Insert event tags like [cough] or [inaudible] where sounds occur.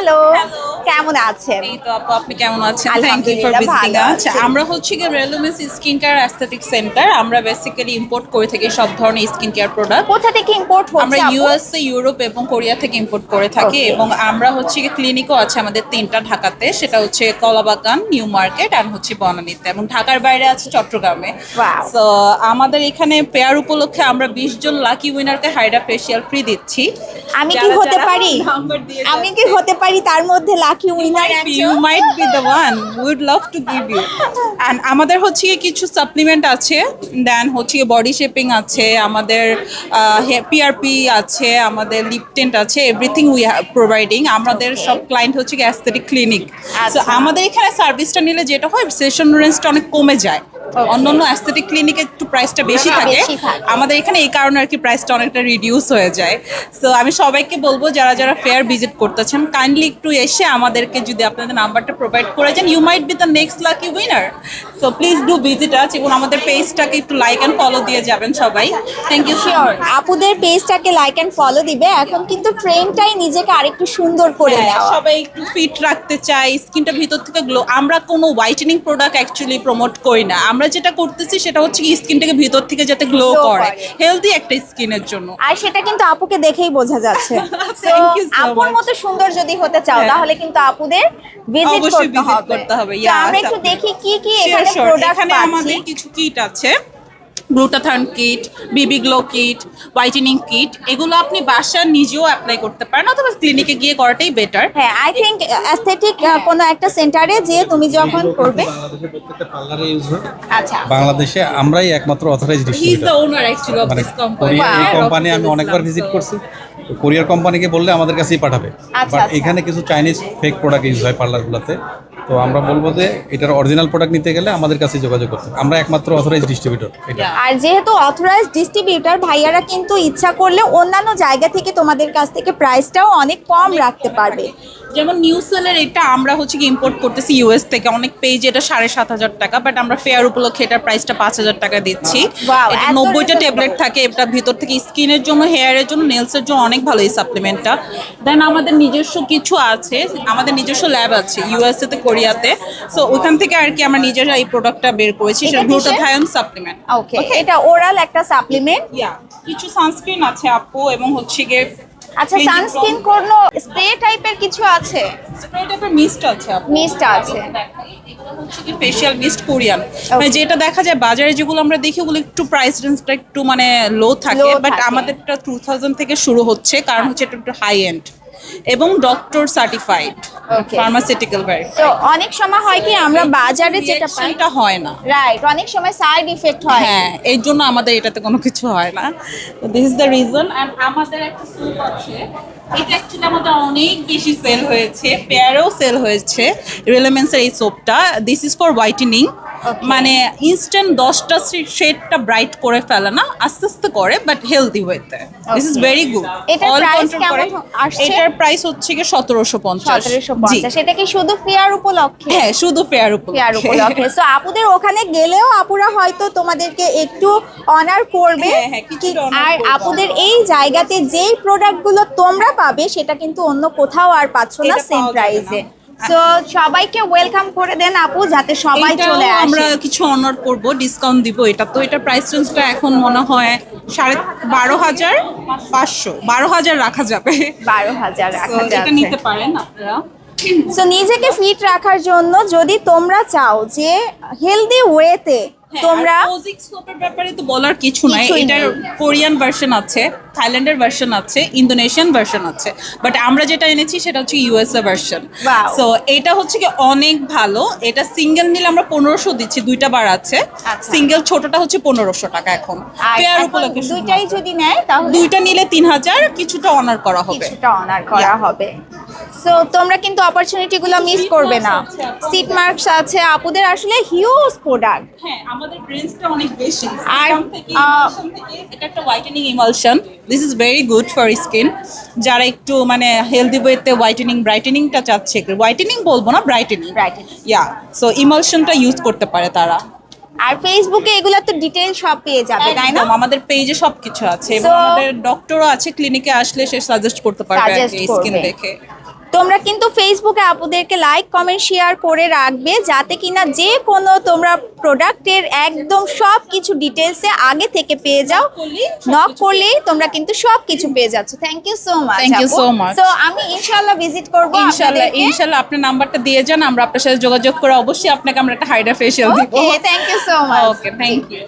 ¡Halo! কেমন আছেন? এই তো আপু আপনি কেমন আছেন? Thank you for visiting us আমরা হচ্ছে কি স্কিন কেয়ার অ্যাস্থেটিক সেন্টার আমরা বেসিক্যালি ইম্পোর্ট করে থাকি সব ধরনের স্কিন কেয়ার প্রোডাক্ট কোথা থেকে ইম্পোর্ট হচ্ছে আপু? ইউএসএ ইউরোপ এবং কোরিয়া থেকে ইম্পোর্ট করে থাকি এবং আমরা হচ্ছে কি ক্লিনিকও আছে আমাদের তিনটা ঢাকাতে সেটা হচ্ছে কলাবাগান নিউ মার্কেট আর হচ্ছে বনানীতে এবং ঢাকার বাইরে আছে চট্টগ্রামে. তো আমাদের এখানে পেয়ার উপলক্ষে আমরা বিশ জন লাকি উইনারকে হাইডা ফেশিয়াল ফ্রি দিচ্ছি। আমি কি হতে পারি? আমি কি হতে পারি তার মধ্যে lucky winner you might be the one. We would love to give you. And আমাদের হচ্ছে কিছু সাপ্লিমেন্ট আছে দেন হচ্ছে বডি শেপিং আছে আমাদের পিআরপি আছে আমাদের লিপটেন্ট আছে এভরিথিং উই প্রোভাইডিং আমাদের সব ক্লায়েন্ট হচ্ছে কি অ্যাস্থেটিক ক্লিনিক সো আচ্ছা। আমাদের এখানে সার্ভিসটা নিলে যেটা হয় সেশন রেঞ্জটা অনেক কমে যায়। অন্য অন্য অ্যাস্থেটিক ক্লিনিকে একটু প্রাইসটা বেশি থাকে। আমাদের এখানে এই কারণে আর কি প্রাইসটা অনেকটা রিডিউস হয়ে যায়। সো আমি সবাইকে বলব যারা যারা ফেয়ার ভিজিট করতেছেন কাইন্ডলি একটু এসে আমাদেরকে যদি আপনাদের নাম্বারটা প্রোভাইড করে যান you might be the next lucky winner so please do visit us এবং আমাদের পেজটাকে একটু লাইক অ্যান্ড ফলো দিয়ে যাবেন সবাই। থ্যাংক ইউ শিওর আপুদের পেজটাকে লাইক অ্যান্ড ফলো দিবে। এখন কিন্তু ট্রেনটাই নিজেকে আরেকটু সুন্দর করে নেওয়া। হ্যাঁ, সবাই একটু ফিট রাখতে চাই স্কিনটা ভিতর থেকে গ্লো আমরা কোনো হোয়াইটেনিং প্রোডাক্ট অ্যাকচুয়ালি প্রমোট করি না। আমরা যেটা করতেছি সেটা হচ্ছে কি স্কিনটাকে ভিতর থেকে যাতে গ্লো করে। হেলদি একটা স্কিনের জন্য। আর সেটা কিন্তু আপুকে দেখেই বোঝা যাচ্ছে। [laughs] আপুর মতো সুন্দর যদি হতে চাও হ্যাঁ। তাহলে কিন্তু আপুদের ভিজিট করতে হবে। আমরা একটু দেখি কি কি এখানে প্রোডাক্ট এখানে আমাদের কিছু কিট আছে। Glutathione kit BB glow kit whitening kit এগুলো আপনি বাসা নিজেও অ্যাপ্লাই করতে পারেন অথবা ক্লিনিকে গিয়ে করাটাই বেটার হ্যাঁ আই থিঙ্ক অ্যাস্থেটিক কোনো একটা সেন্টারে যে তুমি যখন করবে। বাংলাদেশে প্রত্যেকটা পার্লারে ইউজ হয়। আচ্ছা। বাংলাজে আমরাই একমাত্র authorize he is the distributor মানে কোম্পানি কোরিয়ার আমি অনেকবার ভিজিট করছি। কোরিয়ার কোম্পানিকে বললে আমাদের কাছেই পাঠাবে। আচ্ছা, বাট আচ্ছা। এখানে কিছু চাইনিজ ফেক প্রোডাক্ট ইউজ হয় পার্লারগুলোতে তো আমরা বলব যে এটার অরিজিনাল প্রোডাক্ট নিতে গেলে আমাদের কাছে যোগাযোগ করতে হবে। আমরা একমাত্র অথরাইজ ডিস্ট্রিবিউটর এটা। আর যেহেতু অথরাইজ ডিস্ট্রিবিউটর ভাইয়ারা কিন্তু ইচ্ছা করলে অন্যান্য জায়গা থেকে তোমাদের কাছ থেকে প্রাইসটাও অনেক কম রাখতে পারবে। যেমন নিউসেলের এটা আমরা হচ্ছে কি ইম্পোর্ট করতেছি ইউএস থেকে। অনেক পেজ এটা সাড়ে সাত হাজার টাকা বাট আমরা ফেয়ার উপলক্ষে এটার প্রাইসটা পাঁচ হাজার টাকা দিচ্ছি। Wow, এটা এত নব্বইটা reasonable। ট্যাবলেট থাকে এটা ভিতর থেকে স্কিনের জন্য হেয়ারের জন্য নেলসের জন্য অনেক ভালো এই সাপ্লিমেন্টটা দেন আমাদের নিজস্ব কিছু আছে আমাদের নিজস্ব ল্যাব আছে ইউএসএ তে কোরিয়াতে সো ওখান থেকে আর কি আমরা নিজেরা এই প্রোডাক্টটা বের করেছি এটা সেটা? গ্লুটাথায়ন সাপ্লিমেন্ট ওকে এটা ওরাল একটা সাপ্লিমেন্ট ইয়া কিছু সানস্ক্রিন আছে আপু এবং হচ্ছে গিয়ে আচ্ছা সানস্ক্রিন কোনো স্প্রে টাইপের কিছু আছে? স্প্রে টাইপের মিস্ট আছে আপু। মিস্ট আছে। ফেশিয়াল মিস্ট কোরিয়ান মানে যেটা দেখা যায় বাজারে যেগুলো আমরা দেখি ওগুলো একটু প্রাইস রেঞ্জটা একটু মানে লো থাকে বাট আমাদেরটা টু থাউজেন্ড থেকে শুরু হচ্ছে কারণ হচ্ছে এটা একটু হাই এন্ড এবং ডক্টর সার্টিফাইড. ফার্মাসিউটিক্যাল ভ্যারি তো অনেক সময় হয় কি আমরা বাজারে যেটা পাই রিঅ্যাকশনটা হয় না। রাইট অনেক সময় সাইড ইফেক্ট হয়। হ্যাঁ এই জন্য আমাদের এটাতে কোনো কিছু হয় না। তো this is the reason and আমাদের একটা স্যুপ আছে। এটা অ্যাকচুয়ালি আমাদের অনেক বেশি সেল হয়েছে পেয়ারেও সেল হয়েছে। রিলেমেন্সের এই সোপটা দিস ইজ ফর হোয়াইটেনিং. মানে ইনস্ট্যান্ট দশটা শেডটা ব্রাইট করে ফেলে না আস্তে আস্তে করে বাট হেলদি ওয়েতে দিস ইজ. ভেরি গুড এটার প্রাইস হচ্ছে কি সতেরোশো পঞ্চাশ। সেটা কি শুধু ফেয়ার উপলক্ষে? হ্যাঁ শুধু ফেয়ার উপলক্ষে। সো আপুদের ওখানে গেলেও আপুরা হয়তো তোমাদেরকে একটু অনার করবে। হ্যাঁ, হ্যাঁ, আর। আপুদের এই জায়গাতে যেই প্রোডাক্টগুলো তোমরা পাবে সেটা কিন্তু অন্য কোথাও আর পাচ্ছ না সেম প্রাইসে। সো সবাইকে ওয়েলকাম করে দেন আপু যাতে সবাই চলে আসে। আমরা কিছু অনার করব ডিসকাউন্ট দিব এটা। তো এটা প্রাইস রেঞ্জটা এখন মনে হয় সাড়ে বারো হাজার পাঁচশো। বারো হাজার রাখা যাবে। বারো হাজার রাখা যাবে এটা নিতে পারেন আপনারা। সো নিজেকে ফিট রাখার জন্য যদি তোমরা চাও যে হেলদি ওয়েতে তোমরা পজিক সোপের ব্যাপারে তো বলার কিছু নাই। এটার কোরিয়ান ভার্সন আছে থাইল্যান্ডের ভার্সন আছে ইন্দোনেশিয়ান ভার্সন আছে। বাট আমরা যেটা এনেছি সেটা হচ্ছে ইউএসএ ভার্সন. সো এটা হচ্ছে কি অনেক ভালো। এটা সিঙ্গেল নিলে আমরা পনেরোশো দিচ্ছি দুইটা বার আছে। আচ্ছা। সিঙ্গেল ছোটটা হচ্ছে পনেরোশো টাকা এখন। পেয়ার উপলক্ষে দুইটাই যদি নেয় তাহলে দুইটা নিলে তিন হাজার কিছুটা অনার করা হবে। কিছুটা অনার করা হবে। সো তোমরা কিন্তু অপরচুনিটি গুলো মিস করবে না। সিট মার্কস আছে। আপুদের আসলে হিউজ প্রোডাক্ট হ্যাঁ আমাদের রেঞ্জটা অনেক বেশি। আর, এটা একটা whitening emulsion this is very good for skin যারা একটু মানে হেলদি ওয়েতে হোয়াইটেনিং ব্রাইটেনিংটা চাচ্ছে হোয়াইটেনিং বলব না ব্রাইটেনিং Brightening. ইয়া সো ইমালশনটা ইউজ করতে পারে তারা। আর ফেসবুকে এগুলো তো ডিটেইল সব পেয়ে যাবে তাই না? আমাদের পেজে সবকিছু আছে। এবং আমাদের ডক্টরও আছে ক্লিনিকে আসলে সে সাজেস্ট করতে পারবে স্কিন দেখে। তোমরা কিন্তু ফেসবুকে আপুদেরকে লাইক কমেন্ট শেয়ার করে রাখবে যাতে কিনা যে কোনো তোমরা প্রোডাক্টের একদম সব কিছু ডিটেলসে আগে থেকে পেয়ে যাও। নক করলেই তোমরা কিন্তু সব কিছু পেয়ে যাচ্ছ। Thank you so much Thank you so much. তো আমি ইনশাআল্লাহ ভিজিট করব ইনশাল্লাহ ইনশাল্লাহ আপনার নাম্বারটা দিয়ে যান আমরা আপনার সাথে যোগাযোগ করে অবশ্যই আপনাকে আমরা একটা হাইড্রা ফেশিয়াল দিব। Okay thank you so much okay thank you